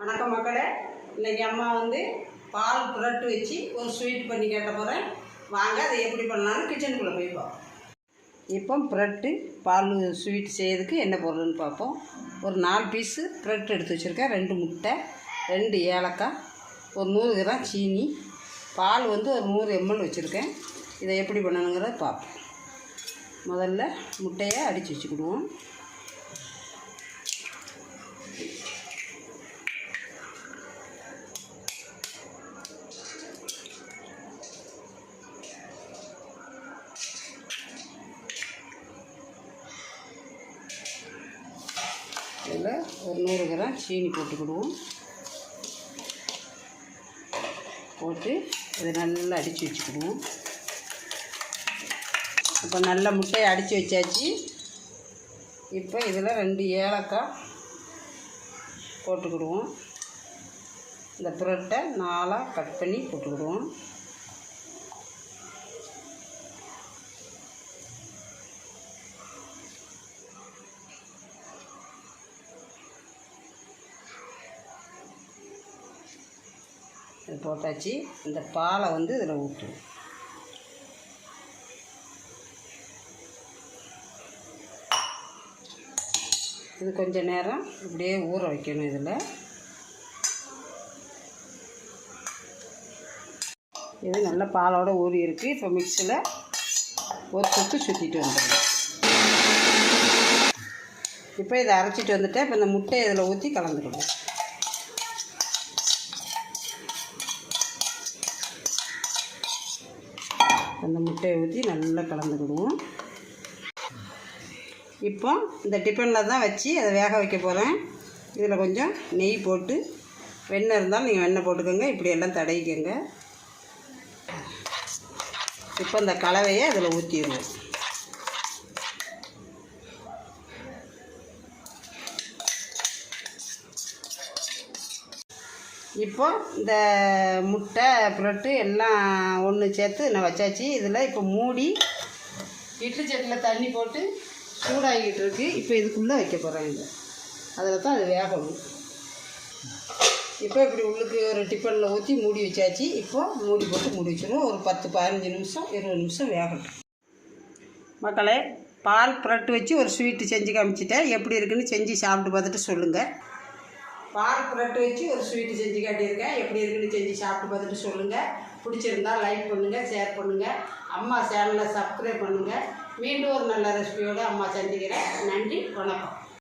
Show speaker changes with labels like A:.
A: வணக்கம் மக்களே. இன்றைக்கி அம்மா வந்து பால் புரட்டு வச்சு ஒரு ஸ்வீட் பண்ணி கேட்ட போகிறேன் வாங்க அதை எப்படி பண்ணலாம்னு கிச்சனுக்குள்ளே போய் பார்ப்போம். இப்போ ப்ரெட்டு பால் ஸ்வீட் செய்யறதுக்கு என்ன பொருள்னு பார்ப்போம். ஒரு நாலு பீஸு ப்ரெட் எடுத்து வச்சுருக்கேன். ரெண்டு முட்டை ரெண்டு ஏலக்காய் ஒரு நூறு கிராம் சீனி. பால் வந்து ஒரு நூறு எம்எல் வச்சுருக்கேன். இதை எப்படி பண்ணணுங்கிறத பார்ப்போம். முதல்ல முட்டையை அடித்து வச்சுக்கிடுவோம். இதில் ஒரு நூறு கிராம் சீனி போட்டுக்கிடுவோம் போட்டு இதை நல்லா அடித்து வச்சுக்கிடுவோம். இப்போ நல்ல முட்டையை அடித்து வச்சாச்சு. இப்போ இதில் ரெண்டு ஏலக்காய் போட்டுக்கிடுவோம். இந்த புரட்டை நாலாக கட் பண்ணி போட்டுக்கிடுவோம். இது போட்டாச்சு. இந்த பாலை வந்து இதில் ஊற்றுவோம் இது கொஞ்ச நேரம் இப்படியே ஊற வைக்கணும் இதில். இது நல்ல பாலோட ஊறி இருக்குது இப்போ மிக்சியில் ஒரு சுற்று சுற்றிட்டு வந்துடும் இப்போ இதை அரைச்சிட்டு வந்துட்டேன் இப்போ இந்த முட்டையை இதில் ஊற்றி கலந்துக்கணும். அந்த முட்டையை ஊற்றி நல்லா கலந்துக்கிடுவோம். இப்போ இந்த டிஃபனில் தான் வச்சு அதை வேக வைக்க போகிறேன். இதில் கொஞ்சம் நெய் போட்டு வெண்ணெய் இருந்தாலும் நீங்கள் வெண்ணெய் போட்டுக்கோங்க இப்படி எல்லாம் தடவிக்கோங்க. இப்போ இந்த கலவையை அதில் ஊற்றிடுவோம். இப்போ இந்த முட்டை புரட்டு எல்லாம் ஒன்று சேர்த்து நான் வச்சாச்சு. இதில் இப்போ மூடி இட்லி சட்டியில் தண்ணி போட்டு சூடாகிக்கிட்டு இருக்கு. இப்போ இதுக்குள்ளே வைக்க போகிறேன் இதை. அதில் தான் அது வேகணும். இப்போ இப்படி உள்ளுக்கு ஒரு டிஃபனில் ஊற்றி மூடி வச்சாச்சு. இப்போ மூடி போட்டு மூடி வச்சிருவோம். ஒரு பத்து பதினஞ்சு நிமிஷம் இருபது நிமிஷம் வேகணும் மக்களே பால் புரட்டு வச்சு ஒரு ஸ்வீட்டு செஞ்சு காமிச்சிட்டேன். எப்படி இருக்குன்னு செஞ்சு சாப்பிட்டு பார்த்துட்டு சொல்லுங்கள் பால் புரட்டு வச்சு ஒரு ஸ்வீட்டு செஞ்சு காட்டியிருக்கேன். எப்படி இருக்குன்னு செஞ்சு சாப்பிட்டு பார்த்துட்டு சொல்லுங்கள் பிடிச்சிருந்தா லைக் பண்ணுங்கள் ஷேர் பண்ணுங்கள் அம்மா சேனலை சப்ஸ்கிரைப் பண்ணுங்கள் மீண்டும் ஒரு நல்ல ரெசிபியோடு அம்மா சந்திக்கிறேன். நன்றி வணக்கம்.